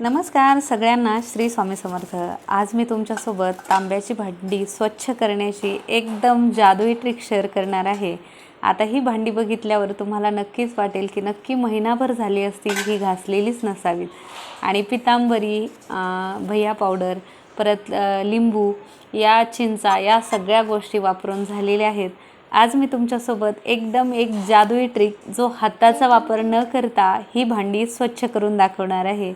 नमस्कार सगळ्यांना श्री स्वामी समर्थ. आज मी तुमच्यासोबत तांब्याची भांडी स्वच्छ करण्याची एकदम जादुई ट्रिक शेअर करणार आहे. आता ही भांडी बघितल्यावर तुम्हाला नक्कीच वाटेल की नक्की महिनाभर झाली असतील ही घासलेलीच नसावीत. आणि पितांबरी भैया पावडर परत लिंबू या चिंचा या सगळ्या गोष्टी वापरून झालेल्या आहेत. आज मी तुमच्यासोबत एकदम एक जादुई ट्रिक जो हाताचा वापर न करता ही भांडी स्वच्छ करून दाखवणार आहे.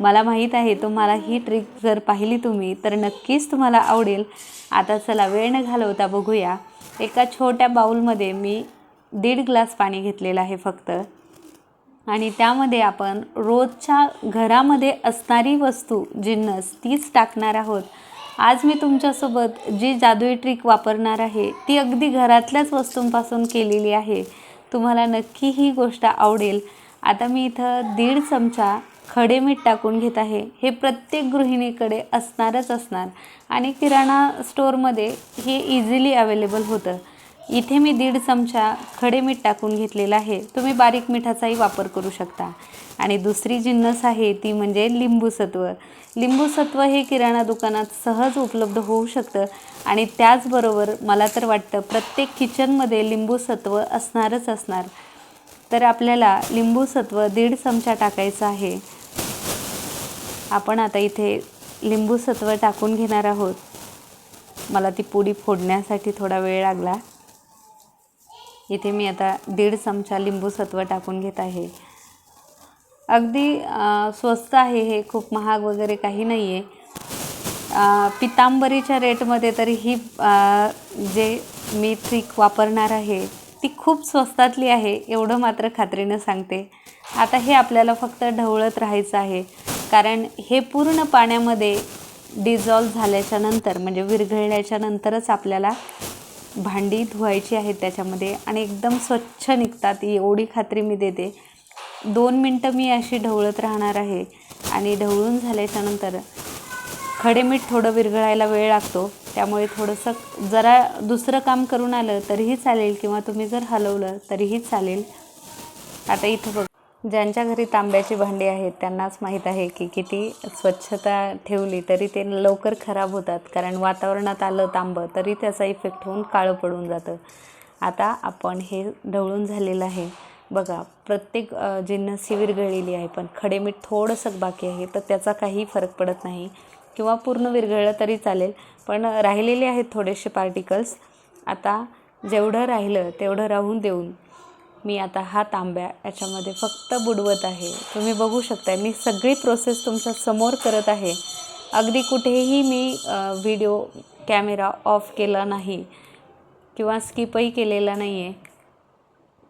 मला माहीत आहे तुम्हाला ही ट्रिक जर पाहिली तुम्ही तर नक्कीच तुम्हाला आवडेल. आता चला वेळ न घालवता बघूया. एका छोट्या बाऊलमध्ये मी दीड ग्लास पाणी घेतलेलं आहे फक्त. आणि त्यामध्ये आपण रोजच्या घरामध्ये असणारी वस्तू जिन्नस तीच टाकणार आहोत. आज मी तुमच्यासोबत जी जादुई ट्रिक वापरणार आहे ती अगदी घरातल्याच वस्तूंपासून केलेली आहे. तुम्हाला नक्की ही गोष्ट आवडेल. आता मी इथं दीड चमचा खडे मीठ टाकून घेत आहे. हे प्रत्येक गृहिणीकडे असणारच असणार. आणि किराणा स्टोअरमध्ये हे इझिली अवेलेबल होतं. इथे मी दीड चमचा खडे मीठ टाकून घेतलेलं आहे. तुम्ही बारीक मिठाचाही वापर करू शकता. आणि दुसरी जिन्नस आहे ती म्हणजे लिंबूसत्व. लिंबूसत्व हे किराणा दुकानात सहज उपलब्ध होऊ शकतं. आणि त्याचबरोबर मला तर वाटतं प्रत्येक किचनमध्ये लिंबूसत्व असणारच असणार. तर आपल्याला लिंबूसत्व दीड चमचा टाकायचं आहे. आपण आता इथे लिंबूसत्व टाकून घेणार आहोत. मला ती पुडी फोडण्यासाठी थोडा वेळ लागला. इथे मी आता दीड चमचा लिंबूसत्व टाकून घेत आहे. अगदी स्वस्त आहे हे. खूप महाग वगैरे काही नाही आहे पितांबरीच्या रेटमध्ये तरी ही जे मी ट्रिक वापरणार आहे ती खूप स्वस्तातली आहे. एवढं मात्र खात्रीनं सांगते. आता हे आपल्याला फक्त ढवळत राहायचं आहे. कारण हे पूर्ण पाण्यामध्ये डिझॉल्व झाल्याच्यानंतर म्हणजे विरघळल्याच्या नंतरच आपल्याला भांडी धुवायची आहेत त्याच्यामध्ये आणि एकदम स्वच्छ निघतात. एवढी खात्री मी देते. दोन मिनटं मी अशी ढवळत राहणार आहे आणि ढवळून झाल्याच्यानंतर खडे मीठ थोडं विरघळायला वेळ लागतो. त्यामुळे थोडंसं जरा दुसरं काम करून आलं तरीही चालेल किंवा तुम्ही जर हलवलं तरीही चालेल. आता इथं बघ. ज्यांच्या घरी तांब्याची भांडी आहेत त्यांनाच माहीत आहे की किती स्वच्छता ठेवली तरी ते लवकर खराब होतात. कारण वातावरणात आलं तांबं तरी त्याचा इफेक्ट होऊन काळं पडून जातं. आता आपण हे ढवळून झालेलं आहे. बघा प्रत्येक अ, जिन्नस ही विरघळलेली आहे पण खडे मीठ थोडंसं बाकी आहे तर त्याचा काही फरक पडत नाही. किंवा पूर्ण विरघळलं तरी चालेल पण राहिलेले आहेत थोडेसे पार्टिकल्स आता जेवढं राहिलं तेवढं राहून देऊन मी आता हा तांब्या याच्यामध्ये फक्त बुडवत आहे. तुम्ही बघू शकता मी सगळी प्रोसेस तुमच्यासमोर करत आहे. अगदी कुठेही मी व्हिडिओ कॅमेरा ऑफ केला नाही किंवा स्किपही केलेला नाही आहे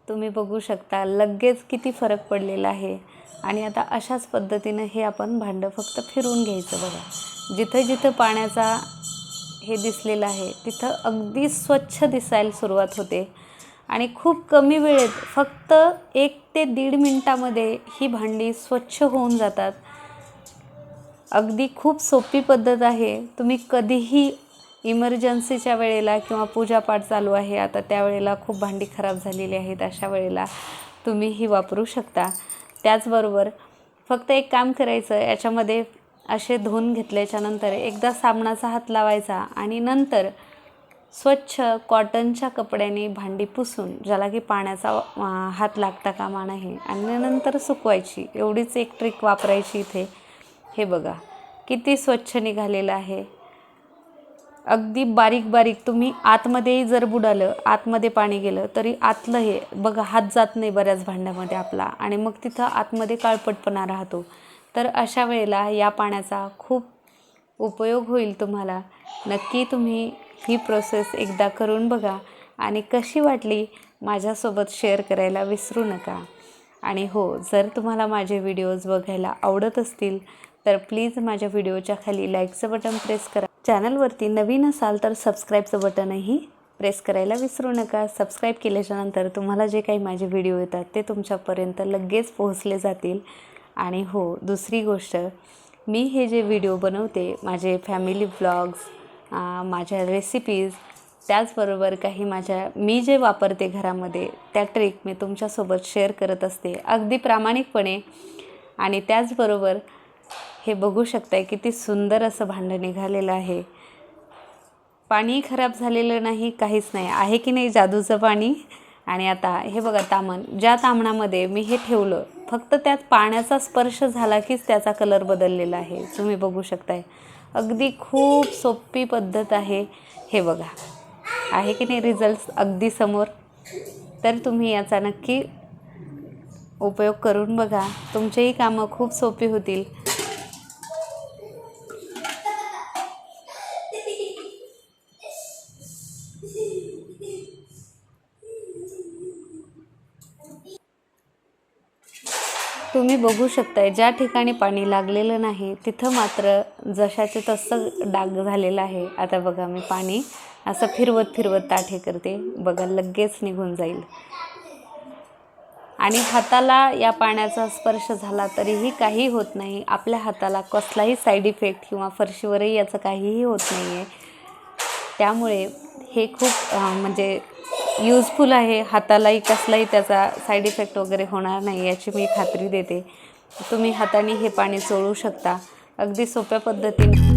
तुम्ही बघू शकता लगेच किती फरक पडलेला आहे. आणि आता अशाच पद्धतीनं हे आपण भांडं फक्त फिरवून घ्यायचं बघा. जिथं जिथं पाण्याचा हे दिसलेलं आहे तिथं अगदी स्वच्छ दिसायला सुरुवात होते. आणि खूप कमी वेळेत फक्त एक ते दीड मिनटामध्ये ही भांडी स्वच्छ होऊन जातात. अगदी खूप सोपी पद्धत आहे. तुम्ही कधीही इमर्जन्सीच्या वेळेला किंवा पूजापाठ चालू आहे आता त्यावेळेला खूप भांडी खराब झालेली आहेत अशा वेळेला तुम्ही ही वापरू शकता. त्याचबरोबर फक्त एक काम करायचं याच्यामध्ये असे धुवून घेतल्याच्यानंतर एकदा साबणाचा हात लावायचा आणि नंतर स्वच्छ कॉटनच्या कपड्याने भांडी पुसून ज्याला की पाण्याचा हात लागता कामा नाही आणि नंतर सुकवायची. एवढीच एक ट्रिक वापरायची इथे. हे बघा किती स्वच्छ निघालेलं आहे. अगदी बारीक बारीक तुम्ही आतमध्येही जर बुडालं आतमध्ये पाणी गेलं तरी आतलं हे बघा हात जात नाही बऱ्याच भांड्यामध्ये आपला. आणि मग तिथं आतमध्ये काळपटपणा राहतो. तर अशा वेळेला या पाण्याचा खूप उपयोग होईल तुम्हाला. नक्की तुम्ही ही प्रोसेस एकदा करून बघा आणि कशी वाटली माझ्यासोबत शेअर करायला विसरू नका. आणि हो जर तुम्हाला माझे व्हिडिओज बघायला आवडत असतील तर प्लीज माझ्या व्हिडिओच्या खाली लाईकचं बटन प्रेस करा. चॅनलवरती नवीन असाल तर सबस्क्राईबचं बटनही प्रेस करायला विसरू नका. सबस्क्राईब केल्याच्यानंतर तुम्हाला जे काही माझे व्हिडिओ येतात ते तुमच्यापर्यंत लगेच पोहोचले जातील. आणि हो दुसरी गोष्ट मी हे जे व्हिडिओ बनवते माझे फॅमिली व्लॉग्स माझ्या रेसिपीज त्याचबरोबर काही माझ्या मी जे वापरते घरामध्ये त्या ट्रिक मी तुमच्यासोबत शेअर करत असते. अगदी प्रामाणिकपणे. आणि त्याचबरोबर हे बघू शकताय किती सुंदर असं भांडं निघालेलं आहे. पाणी खराब झालेलं नाही काहीच नाही. आहे की नाही जादूचं पाणी? आणि आता हे बघा तामण. ज्या तामणामध्ये मी हे ठेवलं फक्त त्यात पाण्याचा स्पर्श झाला कीच त्याचा कलर बदललेला आहे. तुम्ही बघू शकताय. अगदी खूप सोपी पद्धत आहे हे बघा. आहे की नाही रिझल्ट अगदी समोर? तर तुम्ही याचा नक्की उपयोग करून बघा. तुमचेही कामं खूप सोपी होतील. तुम्ही बघू शकताय ज्या ठिकाणी पाणी लागलेलं नाही तिथं मात्र जशाचे तसं डाग झालेलं आहे. आता बघा मी पाणी असं फिरवत फिरवत ताठे करते. बघा लगेच निघून जाईल. आणि हाताला या पाण्याचा स्पर्श झाला तरीही काही होत नाही. आपल्या हाताला कसलाही साईड इफेक्ट किंवा फरशीवरही याचं काहीही होत नाही आहे त्यामुळे हे खूप म्हणजे यूजफुल आहे हातालाही कसलाही त्याचा साईड इफेक्ट वगैरे होणार नाही याची मी खात्री देते. तुम्ही हाताने हे पाणी चोळू शकता. अगदी सोप्या पद्धतीने